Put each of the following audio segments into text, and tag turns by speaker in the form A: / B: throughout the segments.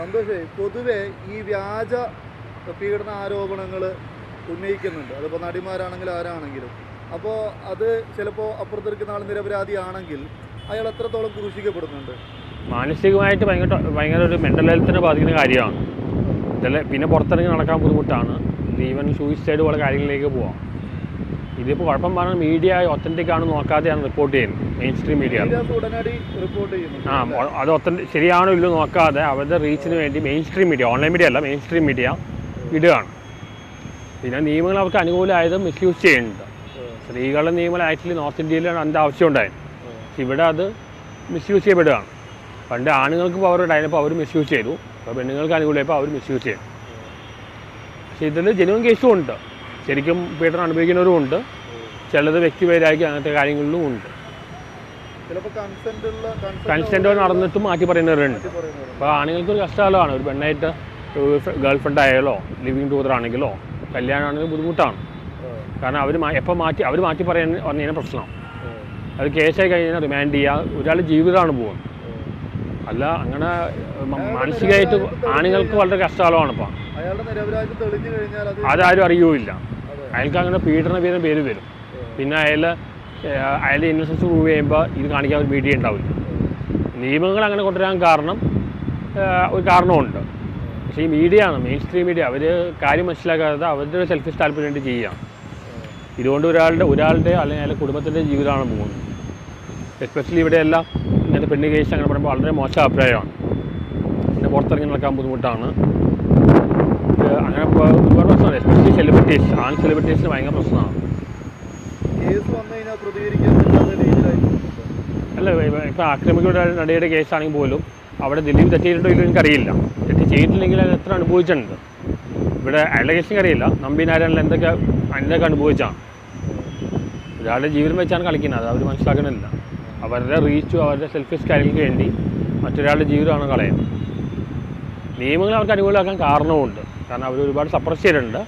A: സന്തോഷേ പൊതുവെ ഈ വ്യാജ പീഡന ആരോപണങ്ങൾ ഉന്നയിക്കുന്നുണ്ട്. അതിപ്പോൾ നടിമാരാണെങ്കിലും ആരാണെങ്കിലും. അപ്പോൾ അത് ചിലപ്പോൾ അപ്പുറത്തിരിക്കുന്ന ആൾ നിരപരാധിയാണെങ്കിൽ അയാൾ എത്രത്തോളം ക്രൂശിക്കപ്പെടുന്നുണ്ട്?
B: മാനസികമായിട്ട് ഭയങ്കര ഭയങ്കര ഒരു മെന്റൽ ഹെൽത്തിനെ ബാധിക്കുന്ന കാര്യമാണ്. പിന്നെ പുറത്തിറങ്ങി നടക്കാൻ ബുദ്ധിമുട്ടാണ്. ഈവൻ സൂയിസൈഡ് പോലെ കാര്യങ്ങളിലേക്ക് പോവാം. ഇതിപ്പോൾ കുഴപ്പം പറഞ്ഞാൽ മീഡിയ ഒത്തന്റിക് ആണ് നോക്കാതെയാണ് റിപ്പോർട്ട് ചെയ്യുന്നത്. മെയിൻ സ്ട്രീം മീഡിയ ആ അത് ഒത്തന്റി ശരിയാണോ ഇല്ലയോ നോക്കാതെ അവരുടെ റീച്ചിന് വേണ്ടി main stream media online media അല്ല മെയിൻ സ്ട്രീം മീഡിയ ഇടുകയാണ്. പിന്നെ നിയമങ്ങൾ അവർക്ക് അനുകൂലമായതും മിസ്യൂസ് ചെയ്യുന്നുണ്ട്. സ്ത്രീകളുടെ നിയമങ്ങൾ ആക്ച്വലി നോർത്ത് ഇന്ത്യയിലാണ് അതിന്റെ ആവശ്യം ഉണ്ടായത് ഇവിടെ അത് മിസ്യൂസ് ചെയ്യപ്പെടുകയാണ്. പണ്ട് ആണുങ്ങൾക്ക് പവർ ഉണ്ടായിരുന്നപ്പോൾ അവർ മിസ്യൂസ് ചെയ്തു. അപ്പോൾ പെണ്ണുങ്ങൾക്ക് അനുകൂലമായപ്പോൾ അവർ മിസ്യൂസ് ചെയ്തു പക്ഷേ ഇതിൽ ജനുവൻ കേസും ഉണ്ട്. ശരിക്കും പീഡനം അനുഭവിക്കുന്നവരും ഉണ്ട്. ചിലത് വ്യക്തിപരമാക്കി അങ്ങനത്തെ കാര്യങ്ങളിലും ഉണ്ട്.
A: കൺസെന്റ്
B: നടന്നിട്ടും മാറ്റി പറയുന്നവരുണ്ട്.
A: അപ്പോൾ
B: അപ്പോൾ ആണുങ്ങൾക്കൊരു കഷ്ടകാലമാണ്. ഒരു പെണ്ണായിട്ട് ഗേൾ ഫ്രണ്ട് ആയാലോ ലിവിങ് ടൂതർ ആണെങ്കിലോ കല്യാണമാണെങ്കിലും ബുദ്ധിമുട്ടാണ്. കാരണം അവർ എപ്പോൾ മാറ്റി അവർ മാറ്റി പറയാൻ പറഞ്ഞതിന് പ്രശ്നം. അത് കേസായി കഴിഞ്ഞാൽ റിമാൻഡ് ചെയ്യുക ഒരാൾ ജീവിതമാണ് പോകുന്നത്. അല്ല അങ്ങനെ മാനസികമായിട്ട് ആണുങ്ങൾക്ക് വളരെ കഷ്ടകാലമാണ് ഇപ്പം അതാരും അറിയൂല്ല. അയാൾക്ക് അങ്ങനെ പീഡന പേരും പേര് വരും. പിന്നെ അയാൾ അയാളെ ഇന്നസെൻസ് പ്രൂവ് ചെയ്യുമ്പോൾ ഇത് കാണിക്കാൻ ഒരു മീഡിയ ഉണ്ടാവില്ല. നിയമങ്ങൾ അങ്ങനെ കൊണ്ടുവരാൻ കാരണം ഒരു കാരണമുണ്ട് പക്ഷേ ഈ മീഡിയ ആണ് മെയിൻ സ്ട്രീം മീഡിയ അവർ കാര്യം മനസ്സിലാക്കാതെ അവരുടെ സെൽഫിഷ് താല്പര്യം വേണ്ടി ചെയ്യുക ഇതുകൊണ്ട് ഒരാളുടെ ഒരാളുടെ അല്ലെങ്കിൽ അയാളുടെ കുടുംബത്തിന്റെ ജീവിതമാണ് പോകുന്നത്. എസ്പെഷ്യലി ഇവിടെയെല്ലാം ഇങ്ങനത്തെ പെണ്ണ് കേസ് അങ്ങനെ പറയുമ്പോൾ വളരെ മോശം അഭിപ്രായമാണ്. പിന്നെ പുറത്തിറങ്ങി നടക്കാൻ ബുദ്ധിമുട്ടാണ്. അങ്ങനെ ഒരുപാട് പ്രശ്നമാണ്. എസ്പെഷ്യലി സെലിബ്രിറ്റീസ് ആൺ സെലിബ്രിറ്റീസിന് ഭയങ്കര പ്രശ്നമാണ്. അല്ല ഇപ്പോൾ ആക്രമിക്കുന്ന നടിയുടെ കേസാണെങ്കിൽ പോലും അവിടെ ദിലീപ് തെറ്റിയിട്ടുണ്ടോ ഇല്ലെങ്കിൽ എനിക്കറിയില്ല. തെറ്റ് ചെയ്തിട്ടില്ലെങ്കിൽ അത് എത്ര അനുഭവിച്ചിട്ടുണ്ട്. ഇവിടെ അയാളുടെ കേസിലേക്ക് അറിയില്ല നമ്പി നാരായണൻ എന്തൊക്കെ എന്തൊക്കെ അനുഭവിച്ചാണ്. ഒരാളുടെ ജീവിതം വെച്ചാണ് കളിക്കുന്നത്. അത് അവർ മനസ്സിലാക്കണില്ല. അവരുടെ റീച്ചും അവരുടെ സെൽഫിഷ് കാര്യങ്ങൾക്ക് വേണ്ടി മറ്റൊരാളുടെ ജീവിതമാണ് കളയുന്നത്. നിയമങ്ങൾ അവർക്ക് അനുകൂലമാക്കാൻ കാരണവുമുണ്ട്. കാരണം അവർ ഒരുപാട് സപ്രസ് ചെയ്തിട്ടുണ്ട്.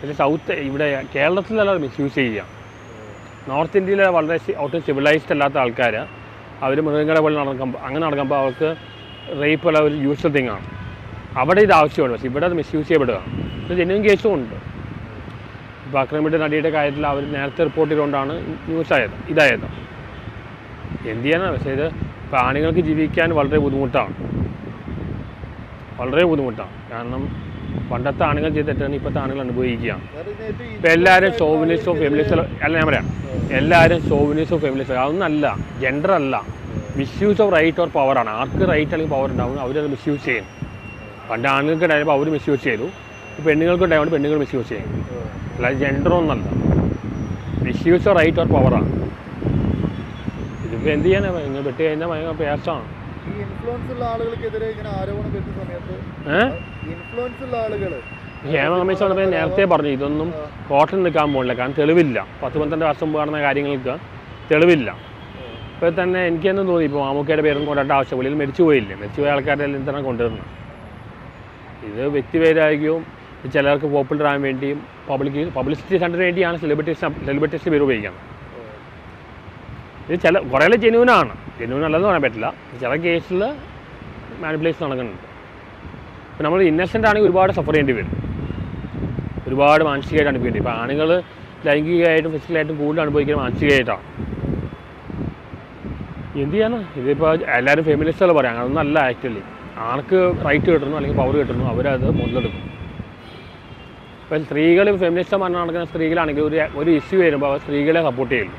B: പിന്നെ സൗത്ത് ഇവിടെ കേരളത്തിൽ കേരളത്തിലല്ല മിസ്യൂസ് ചെയ്യുക നോർത്ത് ഇന്ത്യയിലെ വളരെ ഒട്ടും സിവിലൈസ്ഡ് അല്ലാത്ത ആൾക്കാർ അവർ മൃഗങ്ങളെ പോലെ നടക്കുമ്പോൾ അങ്ങനെ നടക്കുമ്പോൾ അവർക്ക് റേപ്പ് ഉള്ള ഒരു യൂഷ്വൽ തിങ് ആണ്. അവിടെ ഇത് ആവശ്യമാണ്. പക്ഷേ ഇവിടെ അത് മിസ്യൂസ് ചെയ്യപ്പെടുക ജെന്യൂൻ കേസും ഉണ്ട്. ഇപ്പോൾ അക്രമിയുടെ നടിയുടെ കാര്യത്തിൽ അവർ നേരത്തെ റിപ്പോർട്ട് ചെയ്തുകൊണ്ടാണ് ന്യൂസ് ആയത് ഇതായത്. എന്ത് ചെയ്യാനാണ് പക്ഷേ ഇത് പ്രാണികൾക്ക് ജീവിക്കാൻ വളരെ ബുദ്ധിമുട്ടാണ്. വളരെ ബുദ്ധിമുട്ടാണ്. കാരണം പണ്ടത്തെ ആണുങ്ങൾ ചെയ്ത തെറ്റാണ് ഇപ്പോഴത്തെ ആണുങ്ങൾ അനുഭവിക്കുകയാണ്. ഇപ്പം എല്ലാവരും ഷോവിനിസ്റ്റോ ഫെമിനിസ്റ്റോ അല്ല ഞാൻ പറയാം. എല്ലാവരും ഷോവിനിസ്റ്റോ ഫെമിനിസ്റ്റോ അതൊന്നല്ല ജെൻഡർ അല്ല. മിസ്യൂസ് ഓഫ് റൈറ്റ് ഓർ പവറാണ് ആർക്ക് റൈറ്റ് അല്ലെങ്കിൽ പവർ ഉണ്ടാവും അവരത് മിസ്യൂസ് ചെയ്യും. പണ്ട് ആണുങ്ങൾക്ക് ഉണ്ടായപ്പോൾ അവർ മിസ്യൂസ് ചെയ്തു. പെണ്ണുങ്ങൾക്ക് ഉണ്ടായതുകൊണ്ട് പെണ്ണുങ്ങൾ മിസ്യൂസ് ചെയ്യും. അല്ലാതെ ജെൻഡർ ഒന്നല്ല മിസ്യൂസ് ഓഫ് റൈറ്റ് ഓർ പവറാണ് ഇതിപ്പോൾ എന്ത് ചെയ്യാനാണ് ഇങ്ങനെ വെട്ടി കഴിഞ്ഞാൽ ഭയങ്കര പേർച്ചാണ്
A: ഈ ഇൻഫ്ലുവൻസ് ഉള്ള ആളുകൾക്കെതിരെ ഇങ്ങനെ ആരോപണം വരുന്ന സമയത്ത്
B: ഏഹ്
A: ഇൻഫ്ലുവൻസ് ഉള്ള ആളുകൾ
B: ഹേമ കമ്മീഷൻ വന്നപ്പോൾ ഞാൻ നേരത്തെ പറഞ്ഞു ഇതൊന്നും കോർട്ടിൽ നിൽക്കാൻ പോകില്ല കാരണം തെളിവില്ല. പത്ത് പന്ത്രണ്ട് വർഷം മുമ്പ് നടന്ന കാര്യങ്ങൾക്ക് തെളിവില്ല. ഇപ്പോൾ തന്നെ എനിക്ക് തന്നെ തോന്നി ഇപ്പോൾ മാമുക്കയുടെ പേരും കൊണ്ടാട്ട ആവശ്യം. വെളിയിൽ മരിച്ചു പോയില്ലേ? മരിച്ചു പോയ ആൾക്കാരുടെ എല്ലാം എന്താണ് കൊണ്ടുവരുന്നത് ഇത് വ്യക്തിപേരായിരിക്കും ചിലർക്ക് പോപ്പുലർ ആകാൻ വേണ്ടിയും പബ്ലിക് പബ്ലിസിറ്റി സെന്ററിന് വേണ്ടിയാണ് സെലിബ്രിറ്റീസ് സെലിബ്രിറ്റീസിന്റെ പേര് ഉപയോഗിക്കുന്നത്. ഇത് ചില കുറേ ജെന്യൂനാണ് ജെന്യൂൻ അല്ലെന്ന് പറയാൻ പറ്റില്ല. ചില കേസിൽ മാനിപ്പുലേഷൻ നടക്കുന്നുണ്ട്. ഇപ്പം നമ്മൾ ഇന്നസെന്റ് ആണെങ്കിൽ ഒരുപാട് സഫർ ചെയ്യേണ്ടി വരും. ഒരുപാട് മാനസികമായിട്ട് അനുഭവിക്കേണ്ടി ഇപ്പോൾ ആണുങ്ങൾ ലൈംഗികമായിട്ടും ഫിസിക്കലായിട്ടും കൂടുതൽ അനുഭവിക്കുന്നത് മാനസികമായിട്ടാണ്. എന്ത് ചെയ്യാനാ? ഇതിപ്പോൾ എല്ലാവരും ഫെമിനിസ്റ്റുകൾ പറയാം അങ്ങനെ അല്ല ആക്ച്വലി ആർക്ക് റൈറ്റ് കിട്ടുന്നു അല്ലെങ്കിൽ പവർ കിട്ടുന്നു അവരത് മുതലെടുക്കും. ഇപ്പം സ്ത്രീകൾ ഫെമിനിസ്റ്റ് മരണം നടക്കുന്ന സ്ത്രീകളാണെങ്കിൽ ഒരു ഒരു ഇഷ്യൂ വരുമ്പോൾ അവർ സ്ത്രീകളെ സപ്പോർട്ട് ചെയ്യുള്ളൂ.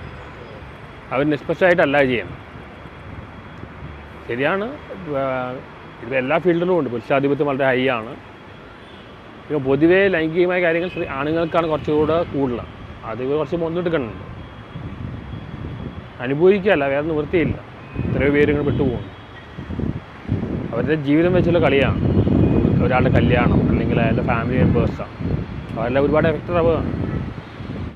B: അവർ നിഷ്പക്ഷമായിട്ടല്ല ചെയ്യുന്നത് ശരിയാണ് ഇത് എല്ലാ ഫീൽഡിലും ഉണ്ട്. പുരുഷാധിപത്യം വളരെ ഹൈ ആണ്. ഇപ്പോൾ പൊതുവേ ലൈംഗികമായ കാര്യങ്ങൾ ആണുങ്ങൾക്കാണ് കുറച്ചുകൂടെ കൂടുതൽ. അത് കുറച്ച് മുന്നിട്ടുണ്ട് അനുഭവിക്കുകയല്ല വേറെ നിവൃത്തിയില്ല. എത്രയോ പേര് ഇങ്ങനെ പെട്ടുപോകുന്നു. അവരുടെ ജീവിതം വെച്ചുള്ള കളിയാണ്. ഒരാളുടെ കല്യാണം അല്ലെങ്കിൽ അയാളുടെ ഫാമിലി മെമ്പേഴ്സാണ് അവരെല്ലാം ഒരുപാട് എഫക്റ്റഡ് ആവുകയാണ്.